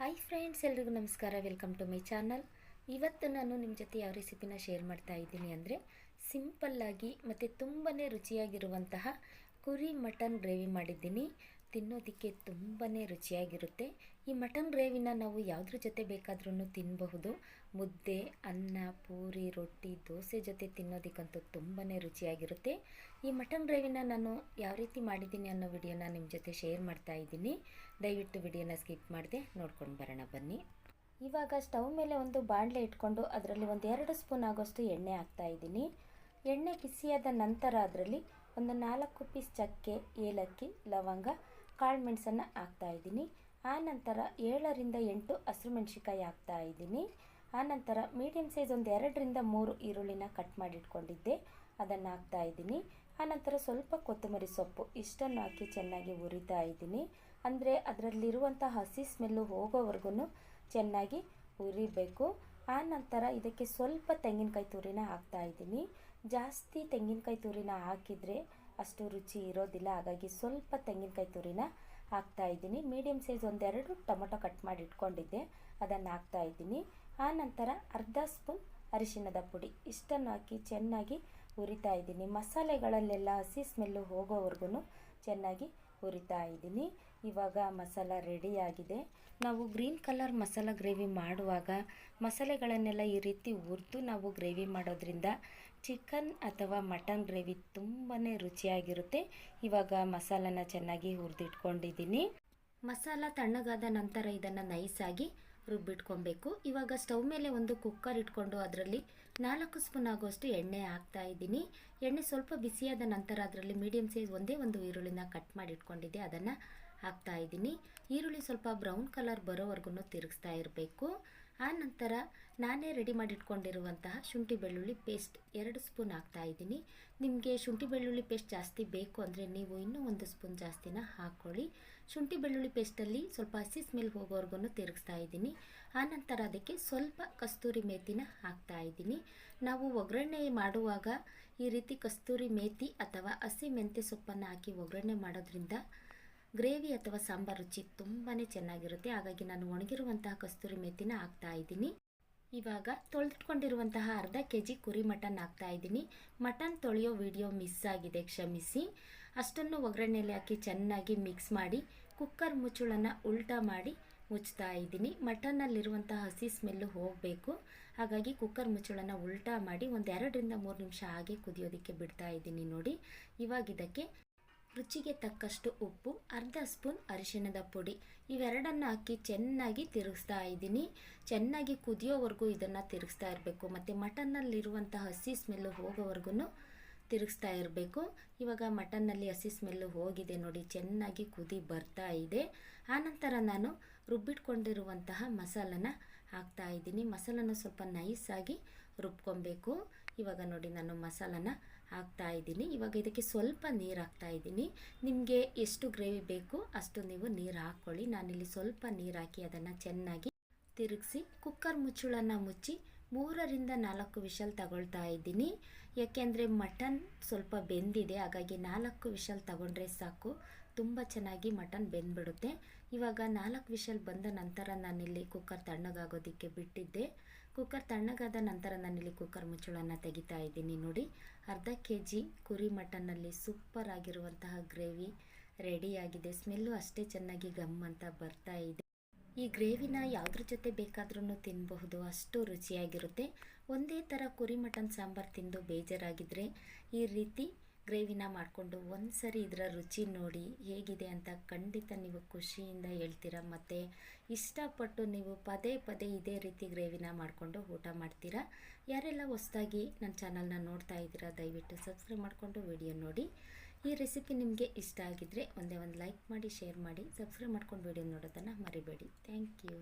Hi friends ಎಲ್ರಿಗೂ ನಮಸ್ಕಾರ. Welcome to my channel ಇವತ್ತು ನಾನು ನಿಮ್ಮ ಜೊತೆ ಯಾವ ರೆಸಿಪಿನ ಶೇರ್ ಮಾಡ್ತಾ ಇದ್ದೀನಿ ಅಂದರೆ ಸಿಂಪಲ್ಲಾಗಿ ಮತ್ತು ತುಂಬಾ ರುಚಿಯಾಗಿರುವಂತಹ ಕುರಿ ಮಟನ್ ಗ್ರೇವಿ ಮಾಡಿದ್ದೀನಿ. ತಿನ್ನೋದಕ್ಕೆ ತುಂಬಾ ರುಚಿಯಾಗಿರುತ್ತೆ. ಈ ಮಟನ್ ಗ್ರೇವಿನ ನಾವು ಯಾವುದ್ರ ಜೊತೆ ಬೇಕಾದ್ರೂ ತಿನ್ನಬಹುದು ಮುದ್ದೆ, ಅನ್ನ, ಪೂರಿ, ರೊಟ್ಟಿ, ದೋಸೆ ಜೊತೆ ತಿನ್ನೋದಕ್ಕಂತೂ ತುಂಬಾ ರುಚಿಯಾಗಿರುತ್ತೆ. ಈ ಮಟನ್ ಗ್ರೇವಿನ ನಾನು ಯಾವ ರೀತಿ ಮಾಡಿದ್ದೀನಿ ಅನ್ನೋ ವಿಡಿಯೋನ ನಿಮ್ಮ ಜೊತೆ ಶೇರ್ ಮಾಡ್ತಾ ಇದ್ದೀನಿ. ದಯವಿಟ್ಟು ವಿಡಿಯೋನ ಸ್ಕಿಪ್ ಮಾಡಿದೆ ನೋಡ್ಕೊಂಡು ಬರೋಣ ಬನ್ನಿ. ಇವಾಗ ಸ್ಟವ್ ಮೇಲೆ ಒಂದು ಬಾಣಲೆ ಇಟ್ಕೊಂಡು ಅದರಲ್ಲಿ ಒಂದು ಎರಡು ಸ್ಪೂನ್ ಆಗೋಷ್ಟು ಎಣ್ಣೆ ಹಾಕ್ತಾ ಇದ್ದೀನಿ. ಎಣ್ಣೆ ಬಿಸಿಯಾದ ನಂತರ ಅದರಲ್ಲಿ ಒಂದು ನಾಲ್ಕು ಪೀಸ್ ಚಕ್ಕೆ, ಏಲಕ್ಕಿ, ಲವಂಗ ಕಾಳು ಮೆಣಸನ್ನು ಹಾಕ್ತಾ ಇದ್ದೀನಿ. ಆನಂತರ ಏಳರಿಂದ ಎಂಟು ಹಸಿರು ಮೆಣಸಿಕಾಯಿ ಹಾಕ್ತಾ ಇದ್ದೀನಿ. ಆನಂತರ ಮೀಡಿಯಮ್ ಸೈಜ್ ಒಂದು ಎರಡರಿಂದ ಮೂರು ಈರುಳ್ಳಿನ ಕಟ್ ಮಾಡಿಟ್ಕೊಂಡಿದ್ದೆ. ಅದನ್ನು ಹಾಕ್ತಾ ಇದ್ದೀನಿ. ಆನಂತರ ಸ್ವಲ್ಪ ಕೊತ್ತಂಬರಿ ಸೊಪ್ಪು ಇಷ್ಟನ್ನು ಹಾಕಿ ಚೆನ್ನಾಗಿ ಹುರಿತಾ ಇದ್ದೀನಿ. ಅಂದರೆ ಅದರಲ್ಲಿರುವಂಥ ಹಸಿ ಸ್ಮೆಲ್ಲು ಹೋಗೋವರೆಗೂ ಚೆನ್ನಾಗಿ ಹುರಿಬೇಕು. ಆನಂತರ ಇದಕ್ಕೆ ಸ್ವಲ್ಪ ತೆಂಗಿನಕಾಯಿ ತುರಿನ ಹಾಕ್ತಾ ಇದ್ದೀನಿ. ಜಾಸ್ತಿ ತೆಂಗಿನಕಾಯಿ ತುರಿನ ಹಾಕಿದರೆ ಅಷ್ಟು ರುಚಿ ಇರೋದಿಲ್ಲ, ಹಾಗಾಗಿ ಸ್ವಲ್ಪ ತೆಂಗಿನಕಾಯಿ ತುರಿನ ಹಾಕ್ತಾ ಇದ್ದೀನಿ. ಮೀಡಿಯಮ್ ಸೈಜ್ ಒಂದೆರಡು ಟೊಮೊಟೊ ಕಟ್ ಮಾಡಿ ಇಟ್ಕೊಂಡಿದ್ದೆ, ಅದನ್ನು ಹಾಕ್ತಾ ಇದ್ದೀನಿ. ಆನಂತರ ಅರ್ಧ ಸ್ಪೂನ್ ಅರಿಶಿಣದ ಪುಡಿ. ಇಷ್ಟನ್ನು ಹಾಕಿ ಚೆನ್ನಾಗಿ ಹುರಿತಾ ಇದ್ದೀನಿ. ಮಸಾಲೆಗಳಲ್ಲೆಲ್ಲ ಹಸಿ ಸ್ಮೆಲ್ಲು ಹೋಗೋವರೆಗೂ ಚೆನ್ನಾಗಿ ಹುರಿತಾ ಇದ್ದೀನಿ. ಇವಾಗ ಮಸಾಲ ರೆಡಿಯಾಗಿದೆ ನಾವು ಗ್ರೀನ್ ಕಲರ್ ಮಸಾಲ ಗ್ರೇವಿ ಮಾಡುವಾಗ ಮಸಾಲೆಗಳನ್ನೆಲ್ಲ ಈ ರೀತಿ ಹುರಿದು ನಾವು ಗ್ರೇವಿ ಮಾಡೋದ್ರಿಂದ ಚಿಕನ್ ಅಥವಾ ಮಟನ್ ಗ್ರೇವಿ ತುಂಬಾ ರುಚಿಯಾಗಿರುತ್ತೆ. ಇವಾಗ ಮಸಾಲನ ಚೆನ್ನಾಗಿ ಹುರಿದಿಟ್ಕೊಂಡಿದ್ದೀನಿ. ಮಸಾಲ ತಣ್ಣಗಾದ ನಂತರ ಇದನ್ನು ನೈಸಾಗಿ ರುಬ್ಬಿಟ್ಕೊಬೇಕು. ಇವಾಗ ಸ್ಟವ್ ಮೇಲೆ ಒಂದು ಕುಕ್ಕರ್ ಇಟ್ಕೊಂಡು ಅದರಲ್ಲಿ ನಾಲ್ಕು ಸ್ಪೂನ್ ಆಗುವಷ್ಟು ಎಣ್ಣೆ ಹಾಕ್ತಾ ಇದ್ದೀನಿ. ಎಣ್ಣೆ ಸ್ವಲ್ಪ ಬಿಸಿಯಾದ ನಂತರ ಅದರಲ್ಲಿ ಮೀಡಿಯಮ್ ಸೈಜ್ ಒಂದೇ ಒಂದು ಈರುಳ್ಳಿನ ಕಟ್ ಮಾಡಿ ಇಟ್ಕೊಂಡಿದ್ದೆ. ಅದನ್ನು ಹಾಕ್ತಾ ಇದ್ದೀನಿ. ಈರುಳ್ಳಿ ಸ್ವಲ್ಪ ಬ್ರೌನ್ ಕಲರ್ ಬರೋವರೆಗೂ ತಿರುಗಿಸ್ತಾ ಇರಬೇಕು. ಆ ನಂತರ ನಾನೇ ರೆಡಿ ಮಾಡಿ ಇಟ್ಕೊಂಡಿರುವಂತಹ ಶುಂಠಿ ಬೆಳ್ಳುಳ್ಳಿ ಪೇಸ್ಟ್ ಎರಡು ಸ್ಪೂನ್ ಹಾಕ್ತಾ ಇದ್ದೀನಿ. ನಿಮಗೆ ಶುಂಠಿ ಬೆಳ್ಳುಳ್ಳಿ ಪೇಸ್ಟ್ ಜಾಸ್ತಿ ಬೇಕು ಅಂದರೆ ನೀವು ಇನ್ನೂ ಒಂದು ಸ್ಪೂನ್ ಜಾಸ್ತಿನ ಹಾಕ್ಕೊಳ್ಳಿ ಶುಂಠಿ ಬೆಳ್ಳುಳ್ಳಿ ಪೇಸ್ಟಲ್ಲಿ ಸ್ವಲ್ಪ ಹಸಿ ಸ್ಮೆಲ್ ಹೋಗೋವರೆಗೂ ತಿರುಗಿಸ್ತಾ ಇದ್ದೀನಿ. ಆನಂತರ ಅದಕ್ಕೆ ಸ್ವಲ್ಪ ಕಸ್ತೂರಿ ಮೇಥಿನ ಹಾಕ್ತಾ ಇದ್ದೀನಿ. ನಾವು ಒಗ್ಗರಣೆ ಮಾಡುವಾಗ ಈ ರೀತಿ ಕಸ್ತೂರಿ ಮೇತಿ ಅಥವಾ ಹಸಿ ಮೆಂತ್ಯ ಸೊಪ್ಪನ್ನು ಹಾಕಿ ಒಗ್ಗರಣೆ ಮಾಡೋದ್ರಿಂದ ಗ್ರೇವಿ ಅಥವಾ ಸಾಂಬಾರ್ ರುಚಿ ತುಂಬಾ ಚೆನ್ನಾಗಿರುತ್ತೆ. ಹಾಗಾಗಿ ನಾನು ಒಣಗಿರುವಂತಹ ಕಸ್ತೂರಿ ಮೆತ್ತಿನ ಹಾಕ್ತಾ ಇದ್ದೀನಿ. ಇವಾಗ ತೊಳೆದಿಟ್ಕೊಂಡಿರುವಂತಹ ಅರ್ಧ ಕೆ ಜಿ ಕುರಿ ಮಟನ್ ಹಾಕ್ತಾ ಇದ್ದೀನಿ. ಮಟನ್ ತೊಳೆಯೋ ವಿಡಿಯೋ ಮಿಸ್ ಆಗಿದೆ, ಕ್ಷಮಿಸಿ. ಅಷ್ಟನ್ನು ಒಗ್ಗರಣೆಯಲ್ಲಿ ಹಾಕಿ ಚೆನ್ನಾಗಿ ಮಿಕ್ಸ್ ಮಾಡಿ, ಕುಕ್ಕರ್ ಮುಚ್ಚುಳನ್ನು ಉಲ್ಟಾ ಮಾಡಿ ಮುಚ್ತಾ ಇದ್ದೀನಿ. ಮಟನ್ನಲ್ಲಿರುವಂಥ ಹಸಿ ಸ್ಮೆಲ್ಲು ಹೋಗಬೇಕು. ಹಾಗಾಗಿ ಕುಕ್ಕರ್ ಮುಚ್ಚಳನ್ನು ಉಲ್ಟಾ ಮಾಡಿ ಒಂದೆರಡರಿಂದ ಮೂರು ನಿಮಿಷ ಹಾಗೆ ಕುದಿಯೋದಕ್ಕೆ ಬಿಡ್ತಾ ಇದ್ದೀನಿ ನೋಡಿ. ಇವಾಗ ಇದಕ್ಕೆ ರುಚಿಗೆ ತಕ್ಕಷ್ಟು ಉಪ್ಪು, ಅರ್ಧ ಸ್ಪೂನ್ ಅರಿಶಿಣದ ಪುಡಿ. ಇವೆರಡನ್ನು ಹಾಕಿ ಚೆನ್ನಾಗಿ ತಿರುಗಿಸ್ತಾ ಇದ್ದೀನಿ. ಚೆನ್ನಾಗಿ ಕುದಿಯೋವರೆಗೂ ಇದನ್ನು ತಿರುಗಿಸ್ತಾ ಇರಬೇಕು. ಮತ್ತು ಮಟನ್ನಲ್ಲಿರುವಂಥ ಹಸಿ ಸ್ಮೆಲ್ಲು ಹೋಗೋವರೆಗೂ ತಿರುಗಿಸ್ತಾ ಇರಬೇಕು. ಇವಾಗ ಮಟನ್ನಲ್ಲಿ ಹಸಿ ಸ್ಮೆಲ್ಲು ಹೋಗಿದೆ ನೋಡಿ, ಚೆನ್ನಾಗಿ ಕುದಿ ಬರ್ತಾ ಇದೆ. ಆನಂತರ ನಾನು ರುಬ್ಬಿಟ್ಕೊಂಡಿರುವಂತಹ ಮಸಾಲನ ಹಾಕ್ತಾ ಇದ್ದೀನಿ. ಮಸಾಲನ ಸ್ವಲ್ಪ ನೈಸಾಗಿ ರುಬ್ಕೊಬೇಕು. ಇವಾಗ ನೋಡಿ ನಾನು ಮಸಾಲನ ಹಾಕ್ತಾ ಇದ್ದೀನಿ. ಇವಾಗ ಇದಕ್ಕೆ ಸ್ವಲ್ಪ ನೀರು ಹಾಕ್ತಾ ಇದ್ದೀನಿ. ನಿಮಗೆ ಎಷ್ಟು ಗ್ರೇವಿ ಬೇಕು ಅಷ್ಟು ನೀವು ನೀರು ಹಾಕ್ಕೊಳ್ಳಿ. ನಾನಿಲ್ಲಿ ಸ್ವಲ್ಪ ನೀರು ಹಾಕಿ ಅದನ್ನು ಚೆನ್ನಾಗಿ ತಿರುಗಿಸಿ, ಕುಕ್ಕರ್ ಮುಚ್ಚಳನ್ನು ಮುಚ್ಚಿ ಮೂರರಿಂದ ನಾಲ್ಕು ವಿಷಲ್ ತಗೊಳ್ತಾ ಇದ್ದೀನಿ. ಯಾಕೆಂದರೆ ಮಟನ್ ಸ್ವಲ್ಪ ಬೆಂದಿದೆ, ಹಾಗಾಗಿ ನಾಲ್ಕು ವಿಷಲ್ ತಗೊಂಡ್ರೆ ಸಾಕು. ತುಂಬ ಚೆನ್ನಾಗಿ ಮಟನ್ ಬೆಂದ್ಬಿಡುತ್ತೆ. ಇವಾಗ ನಾಲ್ಕು ವಿಷಲ್ ಬಂದ ನಂತರ ನಾನಿಲ್ಲಿ ಕುಕ್ಕರ್ ತಣ್ಣಗಾಗೋದಕ್ಕೆ ಬಿಟ್ಟಿದ್ದೆ. ಕುಕ್ಕರ್ ತಣ್ಣಗಾದ ನಂತರ ನಾನಿಲ್ಲಿ ಕುಕ್ಕರ್ ಮುಚ್ಚಳನ್ನು ತೆಗಿತಾ ಇದ್ದೀನಿ ನೋಡಿ. ಅರ್ಧ ಕೆ ಜಿ ಕುರಿ ಮಟನ್ನಲ್ಲಿ ಸೂಪರ್ ಆಗಿರುವಂತಹ ಗ್ರೇವಿ ರೆಡಿಯಾಗಿದೆ. ಸ್ಮೆಲ್ಲು ಅಷ್ಟೇ ಚೆನ್ನಾಗಿ ಗಮ್ ಅಂತ ಬರ್ತಾ ಇದೆ. ಈ ಗ್ರೇವಿನ ಯಾವುದ್ರ ಜೊತೆ ಬೇಕಾದ್ರೂ ತಿನ್ನಬಹುದು ಅಷ್ಟು ರುಚಿಯಾಗಿರುತ್ತೆ. ಒಂದೇ ಥರ ಕುರಿ ಮಟನ್ ಸಾಂಬಾರು ತಿಂದು ಬೇಜಾರಾಗಿದ್ದರೆ ಈ ರೀತಿ ಗ್ರೇವಿನ ಮಾಡಿಕೊಂಡು ಒಂದು ಸರಿ ಇದರ ರುಚಿ ನೋಡಿ ಹೇಗಿದೆ ಅಂತ ಖಂಡಿತ ನೀವು ಖುಷಿಯಿಂದ ಹೇಳ್ತೀರಾ ಮತ್ತು ಇಷ್ಟಪಟ್ಟು ನೀವು ಪದೇ ಪದೇ ಇದೇ ರೀತಿ ಗ್ರೇವಿನ ಮಾಡಿಕೊಂಡು ಊಟ ಮಾಡ್ತೀರಾ? ಯಾರೆಲ್ಲ ಹೊಸದಾಗಿ ನನ್ನ ಚಾನಲ್ನ ನೋಡ್ತಾ ಇದ್ದೀರಾ, ದಯವಿಟ್ಟು ಸಬ್ಸ್ಕ್ರೈಬ್ ಮಾಡಿಕೊಂಡು ವಿಡಿಯೋ ನೋಡಿ. ಈ ರೆಸಿಪಿ ನಿಮಗೆ ಇಷ್ಟ ಆಗಿದ್ದರೆ ಒಂದೇ ಒಂದು ಲೈಕ್ ಮಾಡಿ, ಶೇರ್ ಮಾಡಿ, ಸಬ್ಸ್ಕ್ರೈಬ್ ಮಾಡ್ಕೊಂಡು ವಿಡಿಯೋ ನೋಡೋದನ್ನು ಮರಿಬೇಡಿ. Thank you.